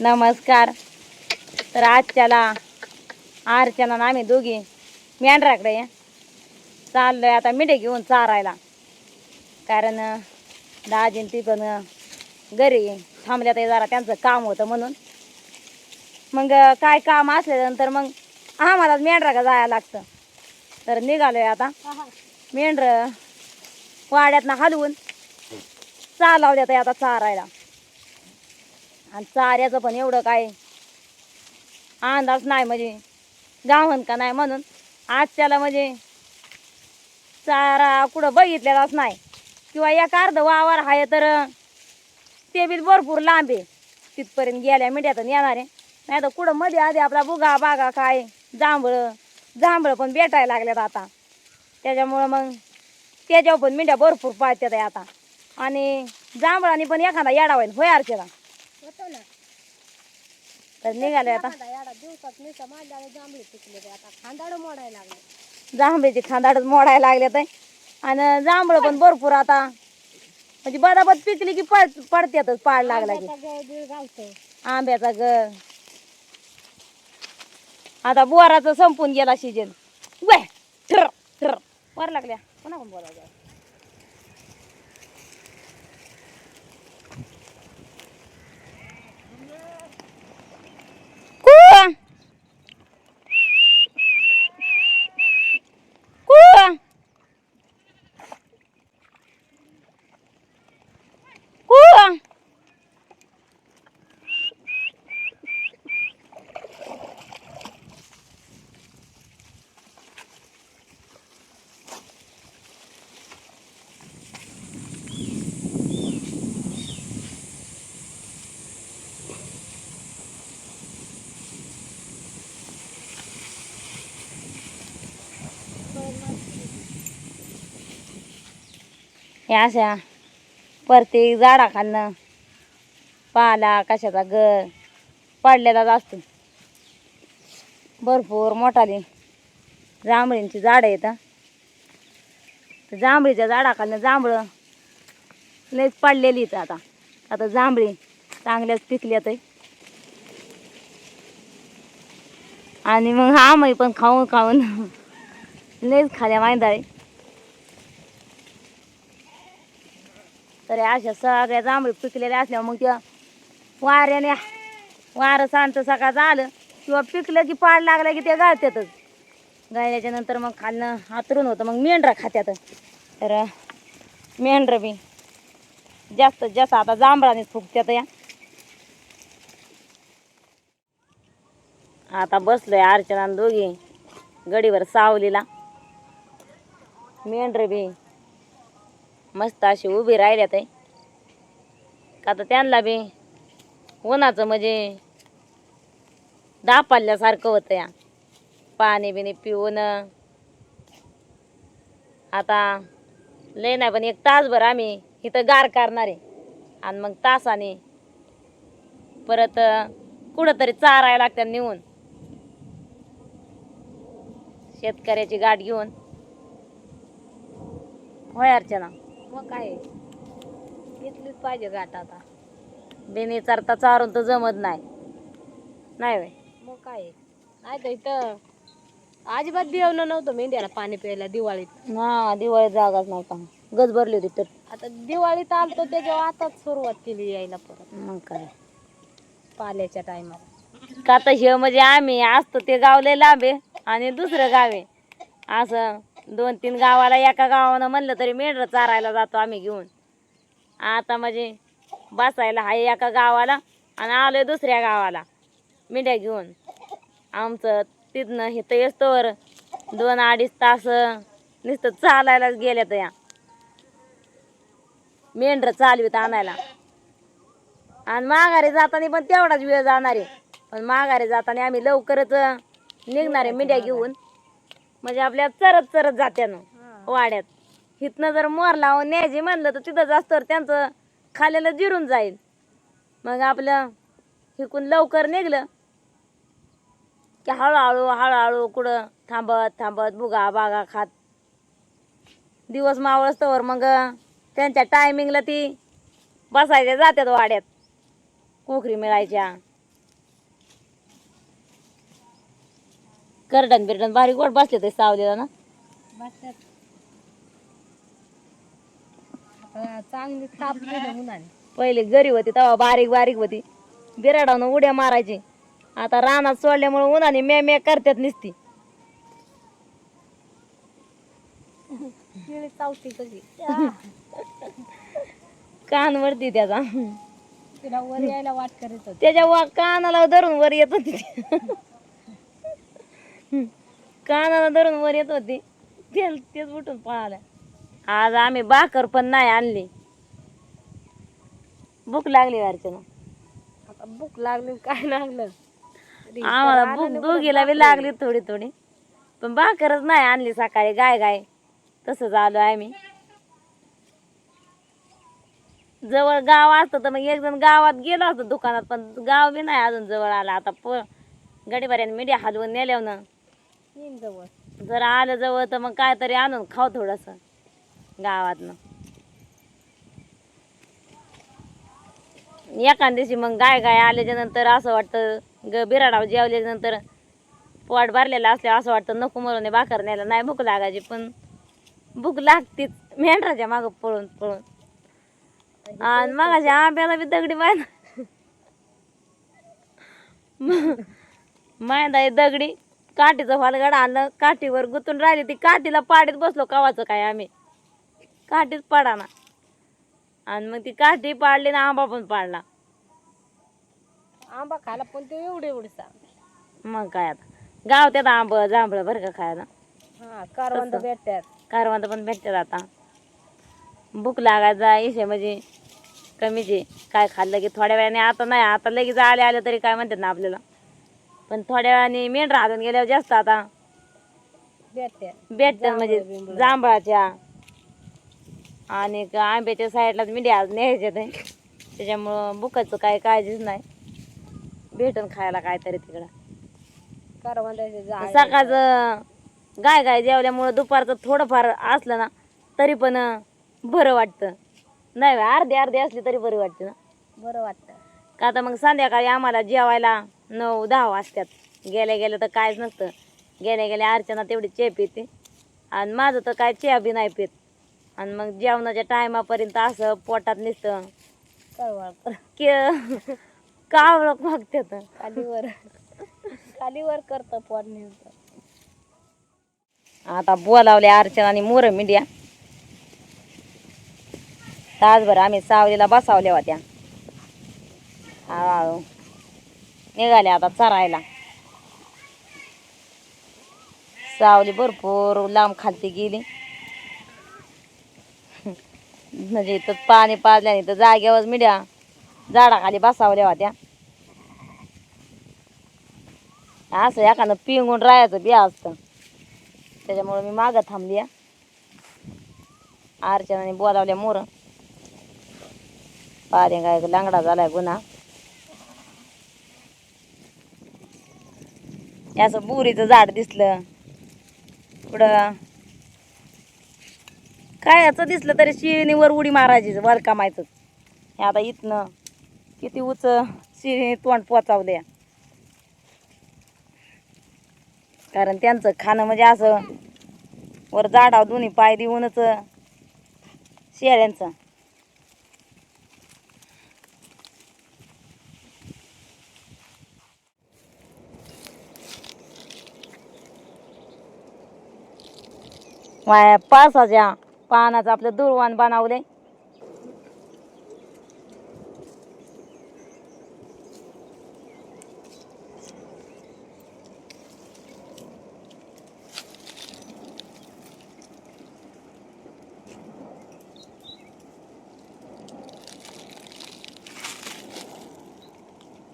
नमस्कार. तर आजच्याला अर्चना ना आम्ही दोघी मेंढराकडे आहे. चाललोय आता मिठे घेऊन चारायला. कारण दाजीन ती पण घरी थांबल्या तर जरा त्यांचं काम होतं म्हणून. मग काय काम असल्यानंतर मग आम्हाला मेंढराकडे जायला लागतं. तर निघालोय आता. मेंढर वाड्यातनं हलवून चालवल्या तर आता चारायला. आणि चाऱ्याचं पण एवढं काय? अंदाज नाही म्हणजे. गावन का नाही म्हणून. आज त्याला म्हणजे चारा कुठं बघितलेलाच नाही. किंवा एक अर्ध वावर आहे तर ते बी भरपूर लांब आहे. तिथपर्यंत गेल्या मिठ्यातून येणार आहे. नाही तर कुठं मध्ये आधी आपला बुगा बागा काय? जांभळं जांभळं पण भेटायला लागल्यात आता. त्याच्यामुळं मग त्याच्यावर पण मिठ्या भरपूर पाळत्यात आहे आता. आणि जांभळाने पण एखादा येडा होईल होय अर्चेला होतो ना. तर निघाले आता. एखादा एवढा दिवसात नुसतं माझ्याला जांभळी पिकले ते आता खांदाड मोडायला लागले. जांभळीचे खांदाडच मोडायला लागले तर आणि जांभळं पण भरपूर आता. म्हणजे बदाबद पिकली की पड पडत्यातच पाड लागला की. आता गळ बिळ घालतो आंब्याचा ग आता बोराचं संपून गेला सीजन. वे ठर ठर वर लागल्या. कोणा कोण बोलायचं कुवा कुवा कुवा हे अशा प्रत्येक झाडाखालनं पाला कशाचा गर पडलेलाच असतो. भरपूर मोठाली जांभळींची झाडं आहेत तर जांभळीच्या झाडाखालनं जांभळं लयच पडलेलीच आता. आता जांभळी चांगल्याच पिकल्यात आहे. आणि मग हा आम्ही पण खाऊन खाऊन लईच खाल्या मांदाळे तर या अशा सगळ्या जांभळी पिकलेल्या असल्या मग त्या वाऱ्याने वारं सांडतं सकाळ झालं किंवा पिकलं की पाड लागलं की ते गाळत्यातच गाळल्याच्या नंतर मग खालनं हातरून होतं मग मेंढरा खात्यात. तर मेंढरं बी जास्त जास्त आता जांभळानेच फुकत्यात या. आता बसलोय अर्चना आणि दोघी गडीवर सावलीला. मेंढर बी मस्त अशी उभी राहिल्यात आहे. का तर त्यांना बी उन्हाचं म्हणजे दापाल्यासारखं होतं या. पाणी बिणी पिऊन. आता लय नाही पण एक तासभर आम्ही इथं गार करणार आहे. आणि मग तासाने परत कुठंतरी चारायला लागतात नेऊन. शेतकऱ्याची गाठ घेऊन. होय अर्चना. मग काय? घेतलीच पाहिजे गाठ आता. बिनी चरता चारून तर जमत नाही. नाही होय मग काय? नाही तर इथं अजिबात बिवणं नव्हतं मेंढ्याला पाणी प्यायला दिवाळीत. ना दिवाळी जागाच नव्हता. गज भरली होती तर. आता दिवाळीत आलतो त्याच्यावर आताच सुरुवात केली यायला परत. मग काय? पाल्याच्या टायमाला. का तर हे म्हणजे आम्ही असतो ते गाव लय लांब आहे आणि दुसरं गाव आहे. असं दोन तीन गावाला एका गावानं म्हणलं तरी मेंढरं चारायला जातो आम्ही घेऊन. आता म्हणजे बसायला हाय एका गावाला आणि आलोय दुसऱ्या गावाला मेंढ्या घेऊन. आमचं तिथनं इथं येतोवर दोन अडीच तास नुसतं चालायलाच गेल्या तर या. मेंढरं चालवीत आणायला. आणि माघारी जाताना पण तेवढाच वेळ जाणार आहे. पण माघारी जाताना आम्ही लवकरच निघणार आहे मेंढ्या घेऊन. म्हणजे आपल्या चरत चरत जात्यानं वाड्यात. इथनं जर मोर लावून न्यायची म्हणलं तर तिथं जास्त तर त्यांचं खाल्याला जिरून जाईल. मग आपलं इकून लवकर निघलं की हळूहळू हळूहळू कुठं थांबत थांबत बुगा बागा खात. दिवस मावळस्तवर मग त्यांच्या टायमिंगला ती बसायच्या जात्यात वाड्यात. कोकरी मिळायच्या. करडण बिरडण भारी गोड बसले ते सावलीला ना. बसतात. आता चांगली तापली ना उन्हाने पहिले गरी होती तेव्हा बारीक बारीक होती. बिराडावनं उड्या मारायची. आता रानात सोडल्यामुळे उन्हाने मे मे करतात निसती. केळी चावती कशी? कान वरती त्याचा. तिला वर यायला वाट करीत होती. त्याच्या वा कानाला धरून वर येत होती. कानाला धरून वर येत होती. तेच तेच उठून पळाल्या आज आम्ही भाकर पण नाही आणली. भूक लागली अर्चना. आता भूक लागली काय लागलं? आम्हाला भूक दोघीला बी लागली थोडी थोडी. पण भाकरच नाही आणली सकाळी गाय गाय. तसंच आलो आम्ही. जवळ गाव असतं तर मग एक जण गावात गेलो असतो दुकानात पण गाव बी नाही अजून जवळ आला. आता प गडीपर्यंत मीडिया हलवून नेल्यावर ना. येईन जवळ. जर आलं जवळ तर मग काय तरी आणून खाऊ थोडंसं गावातनं. एखाद दिवशी मग गाय गाय आल्याच्यानंतर असं वाटतं ग बिराडावर जेवल्याच्या नंतर पोट भरलेलं असल्यावर असं वाटतं नको मरून भाकर न्यायला. नाही भूक लागायची पण भूक लागतीच मेंढराच्या मागं पळून पळून. आणि मग आंब्याला बी दगडी माहिती माहिती दगडी काठीचं फालगड आणलं काठीवर गुतून राहिली ती काठीला पाडीत बसलो कवाचं काय आम्ही? काठीच पाडाना आणि मग ती काठी पाडली ना आंबा पण पाडला. आंबा खायला पण ते एवढे एवढे सांग. मग काय आता? गाव त्यात आंब जांभळं बरं का खायला? हा करवंद तसं. भेटतात. कारवांत पण भेटतात आता. भूक लागायचा इशे म्हणजे कमीचे. काय खाल्लं की थोड्या वेळाने आता नाही आता लगेच आले आले तरी काय म्हणतात ना आपल्याला? पण थोड्या वेळाने मेंढरा हालून गेल्यावर जास्त आता. भेटतात म्हणजे. जांभळाच्या. आणि क- आंब्याच्या साईडला मिडिया न्यायचे ते त्याच्यामुळं बुकाचं काय काळजीच नाही. भेटून खायला काहीतरी तिकडं. करवंदाचे झाड सकाळचं गाय गाय जेवल्यामुळं दुपारचं थोडंफार असलं ना तरी पण बरं वाटतं. नाही अर्धी अर्धी असली तरी बरी वाटते ना. बरं वाटतं. का आता मग संध्याकाळी आम्हाला जेवायला नऊ दहा वाजतात. गेल्या गेल्या तर कायच नसतं. गेल्या गेल्या अर्चना तेवढी चे पिते. आणि माझं तर काय चहा बी नाही पित. आणि मग जेवणाच्या टायमापर्यंत असं पोटात नुसतं. की कावळं मागतात खालीवर. खालीवर करतं पोट नेमकं. आता बोलावले अर्चना आणि मोर मीडिया. तासभर आम्ही सावलीला बसावल्या होत्या. हळूहळू निघाले आता चरायला. सावली भरपूर लांब खालती गेली. म्हणजे इथं पाणी पाजल्याने तर जागेवर मिड्या झाडाखाली बसावल्या होत्या. असं एखादं पिंगून राहायचं बी असतं. त्याच्यामुळे मी मागं थांबली अर्चनाने बोलावल्या मोर. पारे काय लांगडा झालाय गुन्हा. हे असं बुरीचं झाड दिसलं. पुढं काय याचं दिसलं तरी शिणीवर उडी मारायची वर कामायचं हे आता इथनं किती उच शिणी तोंड पोचावले कारण त्यांचं खाणं म्हणजे असं वर झाडावर दोन्ही पाय देऊनच शेळ्यांचं. माया पावसाच्या पानाचं आपलं दुर्वान बनवले.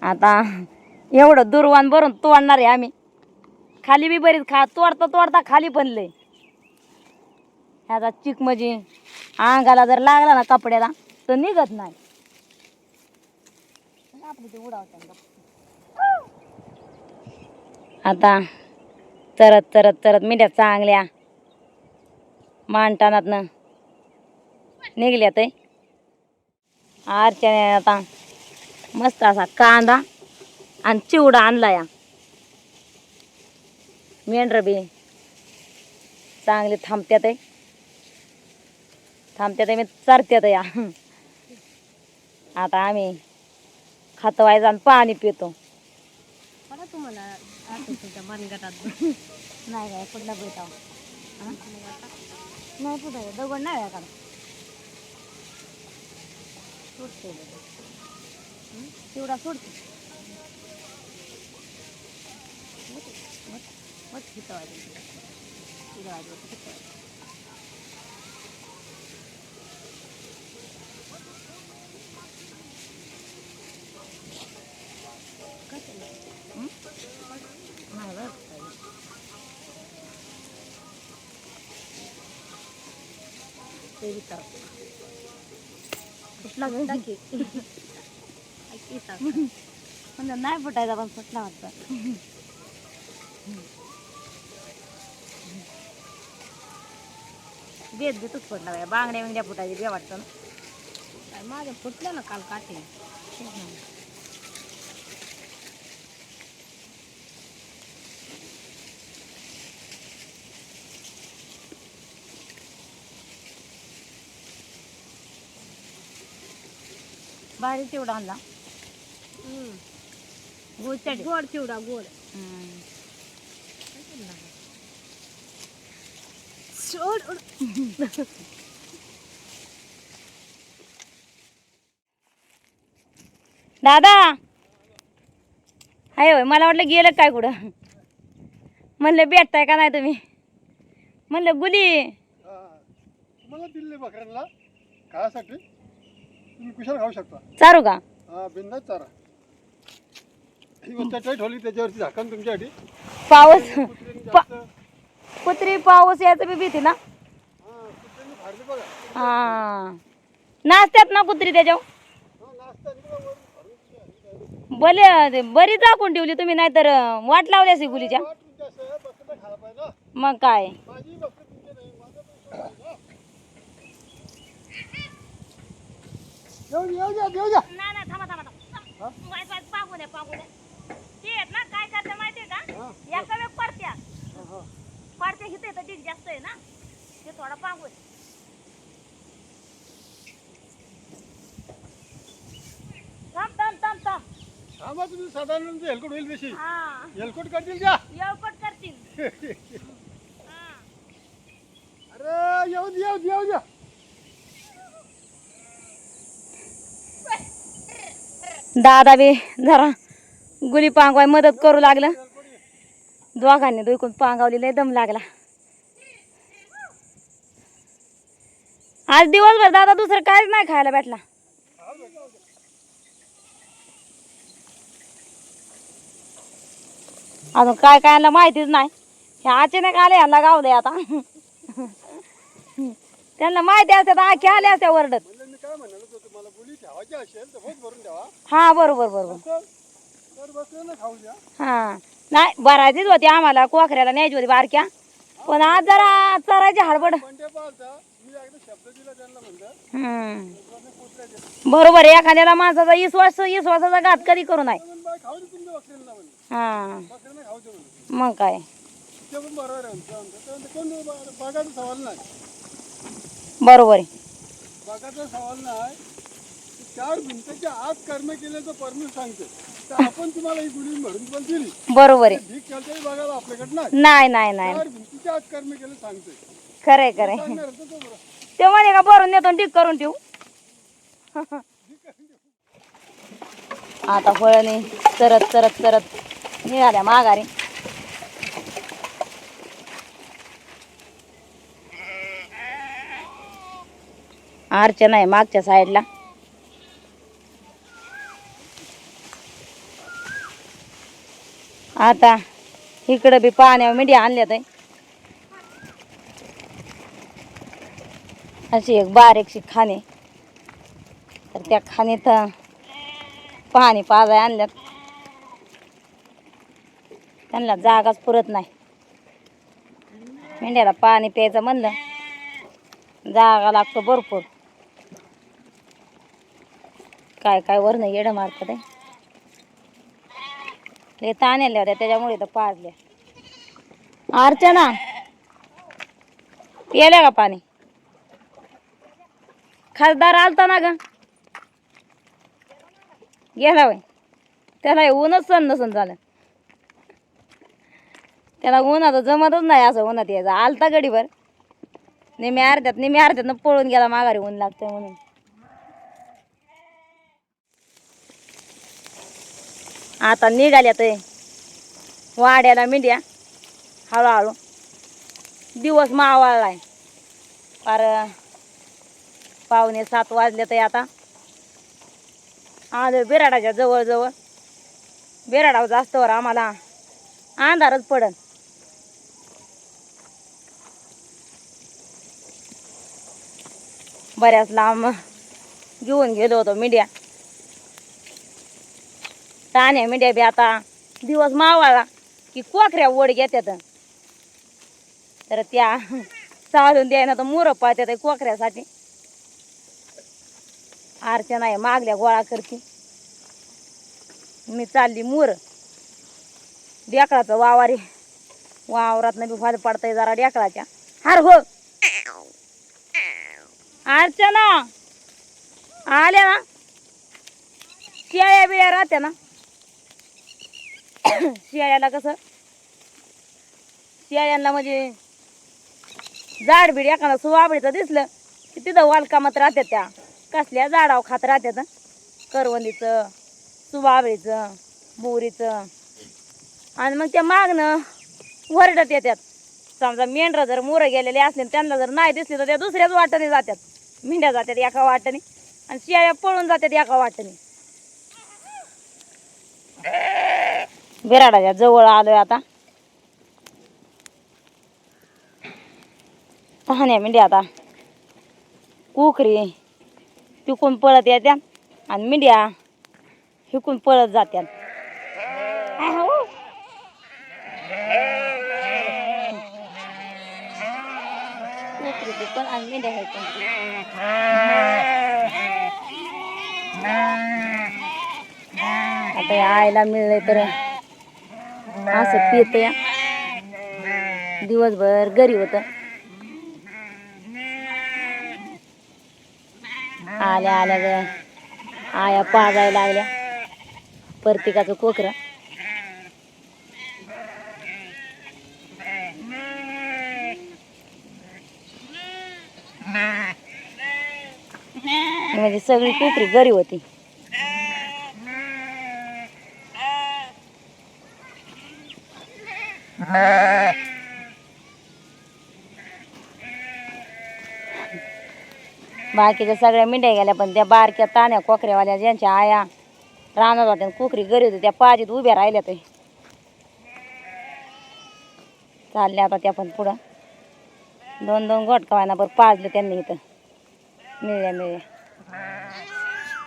आता एवढं दुर्वान भरून तोडणार आहे आम्ही. खाली बी बरीच खा तोडता तोडता खाली पण लय. ह्याचा चिक म्हणजे अंगाला जर लागला ना कपड्याला तर निघत नाही. आता चरत चरत चरत मिठ्या चांगल्या मांडतानातनं निघल्या ते. आरच्याने आता मस्त असा कांदा आणि चिवडा आणला या. मेंढरं बी चांगले थांबत्यात आहे. थांबत्यात मी चरत्यात या. आता आम्ही खातो व्हायचं आणि पाणी पितो. तुम्हाला मनगटात नाही काय नाही दगड नाही आहे का? सोडते. सोडते. मग खिचवायचं नाही बरं का. ते बी तर फुटला. म्हणजे नाही फुटायचा पण फुटला वाटतं. बेत बेतच फुटला. बांगड्या बिंगड्या फुटायची बे वाटतं ना. माझ्या फुटलं ना काल काठी भारी तेवढा आणला. गोड चिवडा गोड. सोड दादा. हाय होय मला वाटलं गेलं काय कुठं? म्हणलं भेटताय का नाही तुम्ही? म्हणलं गुली. मला दिले बकऱ्यांना? खायासाठी तुम्ही कुशाल खाऊ शकता. चारू का? हा बिंदाच चारा. ही गोष्ट टाईट ठेवली त्याच्यावरती झाकण तुमच्यासाठी. पाऊस कुत्र्यांनी पा- जास्त कुत्री पाऊस याचं बी भीती ना? हा कुत्र्यांनी फाडली बघा. हा. नाचतात ना कुत्री त्याच्यावर? हा नाश्ता आणि बघा वरून फाडून भले ते बरी झाकून ठेवली तुम्ही नाहीतर अं, वाट लावली गुलीच्या. वाट असं बकऱ्यांना खायला पाहिजे ना. मग काय? माझी बकरी तुमची नाही माझं पण सोडा ना. येऊ येऊ द्या येऊ द्या. नाही नाही थांबा थांबा हा? पागू द्या पागू द्या ते आहेत ना काय करते माहितीये का? एका वेळ पडत्या. पडत्या हिथे तर डीक जास्त आहे ना. ते थोडा दे. थांब थांब थांब थांब. थांबा तुम्ही साधारण तुमचं हेलकोट होईल बेशी हा. हेलकोट करतील का? करतील. हा. अरे येऊ द्या येऊ द्या येऊ द्या दादा बी जरा गुली पांगवाय मदत करू लागलं. दोघांनी दुखून पांगावली लय दम लागला. आज दिवसभर दादा दुसरं काहीच नाही खायला भेटला. अजून काय काय माहितीच नाही. हे अचानक आले यांना गावले आता. त्यांना माहिती असते आखी आले असते वरडत हा बरोबर बरोबर. द्या. हा. नाही भरायचीच होती आम्हाला कोकऱ्याला न्यायची होती बारक्या. पण आज जरा चरायची हडबड. हम्म. बरोबर आहे एखाद्याला माणसाचा विश्वास विश्वासाचा घात कधी करू नये. म्हणे हा. मग काय? बरोबर आहे चार भिंतीच्या आत केल्याचं सांगते. तर आपण तुम्हाला ही गुढी भरून पण दिली. बरोबर आहे. भीक बघायला आपल्याकडे नाही. नाही नाही नाही. चार भिंतीच्या आत केलं सांगते. खरंय खरंय. सांगणार तो बरं? ते म्हणे का भरून देतो आणि ठीक करून ठेवू? आता फळणी चरत चरत चरत निघाल्या माघारी. अर्चना आहे मागच्या साईडला आता इकडं बी पाण्यावर मिठी आणल्यात आहे. अशी एक बारीकशी खाणी. तर त्या खाणीत पाणी पाजाय आणल्यात. त्यांना जागाच पुरत नाही. मेंढ्याला पाणी प्यायचं म्हणलं जागा लागतो भरपूर. काय काय वरनं येडं मारतं ते लय ताण आल्या होत्या त्याच्यामुळे तर पाजल्या. अर्चना येल्या का पाणी? खासदार आलता ना ग? गेला वय त्याला हे ऊनच सण नसन झालं. त्याला उन्हाचं जमतच नाही असं उन्हात यायचं. आलता गडीभर. नेहमी अर्ध्यात नेहमी अर्ध्यातनं पळून गेला माघारी ऊन लागतंय म्हणून. आता निघाल्या ते. वाड्याला मेंढ्या. हळूहळू. दिवस मावाळलाय. फार पावणे सात वाजले तर आता. आलो बिराडाच्या जवळजवळ. बिराडावर जास्त वर आम्हाला अंधारच पडन. बऱ्याच लांब घेऊन गेलो होतो मीडिया ताण्या मेंढ्या बी आता दिवस मावाळा की कोकऱ्या ओढ घेतात तर त्या चालून द्यायना तर मोर पाहतात कोकऱ्यासाठी. अर्चना आहे मागल्या गोळा करते. मी चालली मोर. डेकळाचं वावारी वावरात बी फाद पडताय जरा डेकळाच्या. हार हो. अर्चना. आल्या ना? शेळ्या बिळ्या राहत्या ना? शेळ्याला कसं? शेळ्यांना म्हणजे झाड बीड एखादा सुवाबळीचं दिसलं की तिथं वालकामत राहतात त्या. कसल्या झाडाव खात राहतात करवंदीचं सुवाबळीचं बोरीचं आणि मग त्या मागणं वरडत येतात समजा मेंढरं जर मोरं गेलेले असले त्यांना जर नाही दिसली तर त्या दुसऱ्याच वाटेने जातात मेंढ्या जातात एका वाटेने आणि शेळ्या पळून जातात एका वाटेने बिराडाच्या जवळ आलोय आता. तहाण्या मेंढ्या आता. कुकरी पिकून पळत येत्या आणि मेंढ्या हिकून पळत जात्यात. कुकरी पण आणि मेंढ्या हिकून. आता आयला मिळले तर असं पित या दिवसभर घरी होत. आल्या आल्या ग. आया पाजायला लागल्या. प्रत्येकाचं कोकरं. म्हणजे सगळी कोकरी घरी होती. बाकीच्या सगळ्या मिंड्या गेल्या पण त्या बारक्या ताण्या कोकऱ्यावाल्या ज्यांच्या आया रानात होत्या कुकरी गरीब होती त्या पाजीत उभ्या राहिल्या ते. चालल्या आता त्या पण पुढं. दोन दोन गोट कवायना बरं पाजले त्यांनी इथं. मिळल्या मिळल्या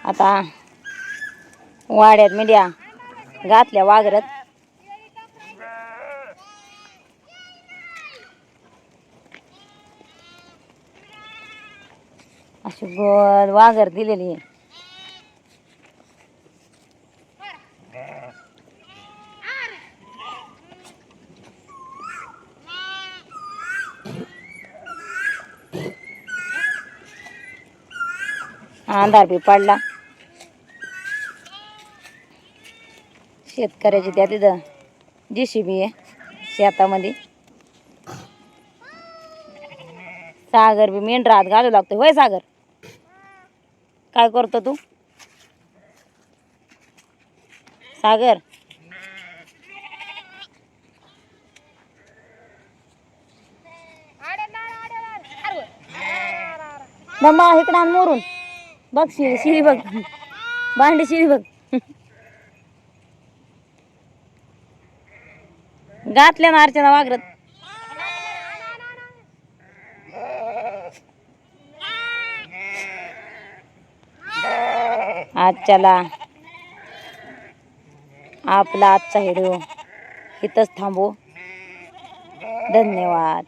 आता वाड्यात मिड्या घातल्या वागरत अशी गोल वाघर दिलेली आहे. अंधार बी पडला. शेतकऱ्याची त्या तिथं जीसीबी आहे शेतामध्ये. सागर बी मेंढरात घालू लागतो होय सागर? काय करतो तू? सागर. मम्मा इकडं आण मोरून. बघ शिळी शिळी बघ. भांडी शिळी बघ. घातल्या ना अर्चना वागरत आजच्याला आपला आजचा व्हिडिओ इथंच थांबू. धन्यवाद.